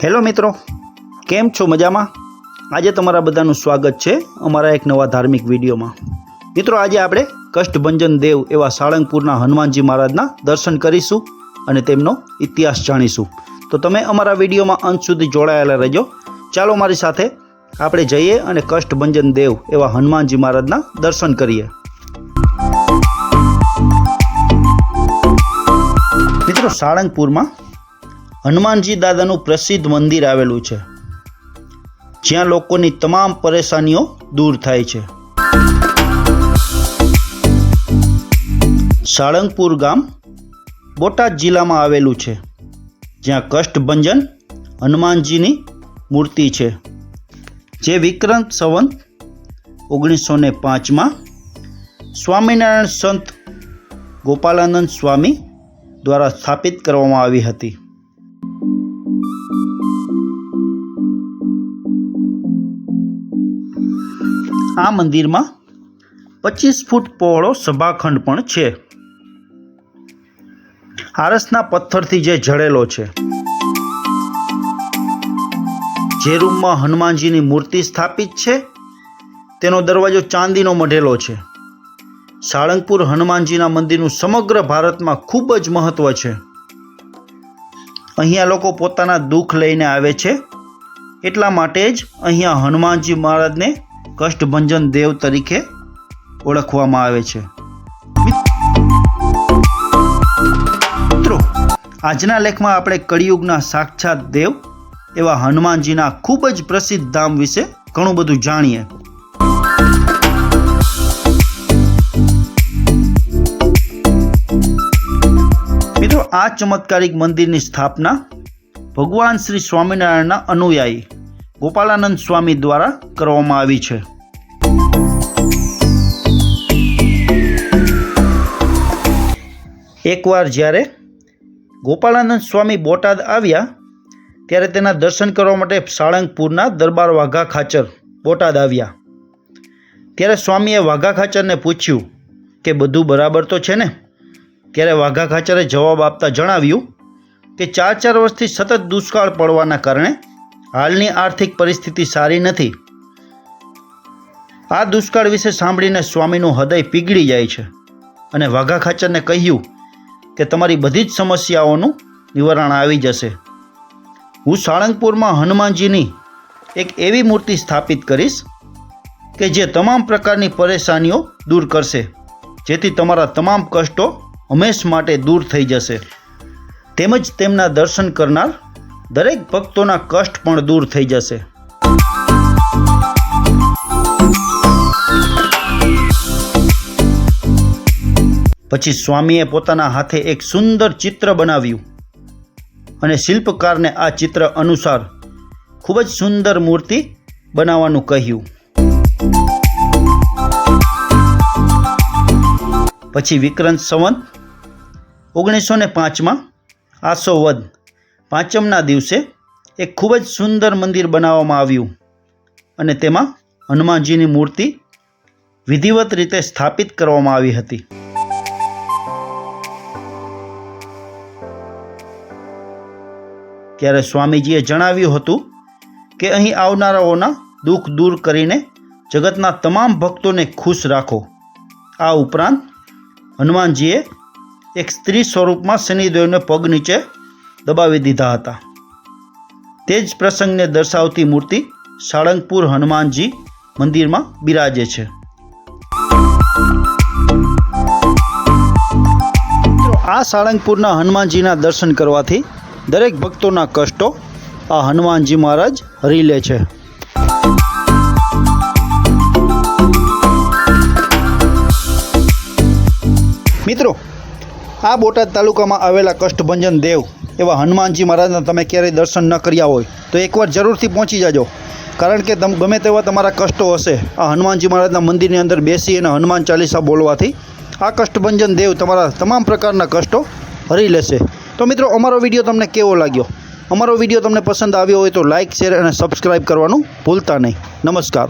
Hello મિત્રો, કેમ છો મજામાં? આજે તમારા બધાનું સ્વાગત છે અમારા એક નવા ધાર્મિક વિડીયોમાં. મિત્રો, આજે આપણે કષ્ટભંજન દેવ એવા સાળંગપુરના હનુમાનજી મહારાજના દર્શન કરીશું અને તેમનો ઇતિહાસ જાણીશું. તો તમે અમારા વિડીયોમાં અંત સુધી જોડાયેલા રહેજો. ચાલો મારી સાથે આપણે જઈએ અને કષ્ટભંજન દેવ એવા હનુમાનજી મહારાજના દર્શન કરીએ. મિત્રો, સાળંગપુરમાં હનુમાનજી દાદાનું પ્રસિદ્ધ મંદિર આવેલું છે, જ્યાં લોકોની તમામ પરેશાનીઓ દૂર થાય છે. સાળંગપુર ગામ બોટાદ જિલ્લામાં આવેલું છે, જ્યાં કષ્ટભંજન હનુમાનજીની મૂર્તિ છે, જે વિક્રાંત સંવંત ઓગણીસો ને પાંચમાં સ્વામિનારાયણ સંત ગોપાલાનંદ સ્વામી દ્વારા સ્થાપિત કરવામાં આવી હતી. આ મંદિરમાં પચીસ ફૂટ પહોળો સભાખંડ પણ છે. આરસના પથ્થરથી જે જડેલો છે. જે રૂમમાં હનુમાનજીની મૂર્તિ સ્થાપિત છે, તેનો દરવાજો ચાંદીનો મઢેલો છે. સાળંગપુર હનુમાનજીના મંદિરનું સમગ્ર ભારતમાં ખૂબ જ મહત્ત્વ છે. અહીંયા લોકો પોતાના દુઃખ લઈને આવે છે. એટલા માટે જ અહીંયા હનુમાનજી મહારાજને કષ્ટભંજન દેવ તરીકે ઓળખવામાં આવે છે. મિત્રો, આજના લેખમાં આપણે કળિયુગના સાક્ષાત દેવ એવા હનુમાનજીના ખૂબ જ પ્રસિદ્ધ ધામ વિશે ઘણું બધું જાણીએ. મિત્રો, આ ચમત્કારિક મંદિરની સ્થાપના ભગવાન શ્રી સ્વામિનારાયણના અનુયાયી ગોપાલાનંદ સ્વામી દ્વારા કરવામાં આવી છે. એકવાર જ્યારે ગોપાલાનંદ સ્વામી બોટાદ આવ્યા, ત્યારે તેના દર્શન કરવા માટે સાળંગપુરના દરબાર વાઘા ખાચર બોટાદ આવ્યા. ત્યારે સ્વામીએ વાઘા ખાચરને પૂછ્યું કે, બધું બરાબર તો છે ને? ત્યારે વાઘા ખાચરે જવાબ આપતા જણાવ્યું કે, ચાર ચાર વર્ષથી સતત દુષ્કાળ પડવાના કારણે હાલની આર્થિક પરિસ્થિતિ સારી નથી. આ દુષ્કાળ વિશે સાંભળીને સ્વામીનું હૃદય પીગળી જાય છે અને વાઘા ખાચરને કહ્યું કે તમારી બધી જ સમસ્યાઓનું નિવારણ આવી જશે. હું સાળંગપુરમાં હનુમાનજીની એક એવી મૂર્તિ સ્થાપિત કરીશ કે જે તમામ પ્રકારની પરેશાનીઓ દૂર કરશે, જેથી તમારા તમામ કષ્ટો હંમેશ માટે દૂર થઈ જશે. તેમજ તેમના દર્શન કરનાર દરેક ભક્તોના કષ્ટ પણ દૂર થઈ જશે. પછી સ્વામીએ પોતાના હાથે એક સુંદર ચિત્ર બનાવ્યું અને શિલ્પકારને આ ચિત્ર અનુસાર ખૂબ જ સુંદર મૂર્તિ બનાવવાનું કહ્યું. પછી વિક્રમ સંવંત ઓગણીસો ને પાંચમાં આસો વદ પાંચમના દિવસે એક ખૂબ જ સુંદર મંદિર બનાવવામાં આવ્યું અને તેમાં હનુમાનજીની મૂર્તિ વિધિવત રીતે સ્થાપિત કરવામાં આવી હતી. ત્યારે સ્વામીજીએ જણાવ્યું હતું કે અહીં આવનારાઓના દુઃખ દૂર કરીને જગતના તમામ ભક્તોને ખુશ રાખો. આ ઉપરાંત હનુમાનજીએ એક સ્ત્રી સ્વરૂપમાં શનિદેવને પગ નીચે દબાવી દીધા હતા. તે જ પ્રસંગને દર્શાવતી મૂર્તિ સાળંગપુર હનુમાનજી મંદિરમાં બિરાજે છે. આ સાળંગપુરના હનુમાનજીના દર્શન કરવાથી દરેક ભક્તોના કષ્ટો આ હનુમાનજી મહારાજ હરી લે છે. મિત્રો આ બોટાદ તાલુકામાં આવેલા કષ્ટભંજન દેવ એવા હનુમાનજી મહારાજના તમે ક્યારેય દર્શન ન કર્યા હોય, તો એકવાર જરૂરથી પહોંચી જાજો. કારણ કે તમ, ગમે તેવા તમારા કષ્ટો હશે, આ હનુમાનજી મહારાજના મંદિરની અંદર બેસી અને હનુમાન ચાલીસા બોલવાથી આ કષ્ટભંજન દેવ તમારા તમામ પ્રકારના કષ્ટો હરી લેશે. તો મિત્રો, અમારો વીડિયો તમને કેવો લાગ્યો? અમારો વીડિયો તમને પસંદ આવ્યો હોય તો લાઇક શેર અને સબસ્ક્રાઈબ કરવાનું ભૂલતા નહીં. નમસ્કાર.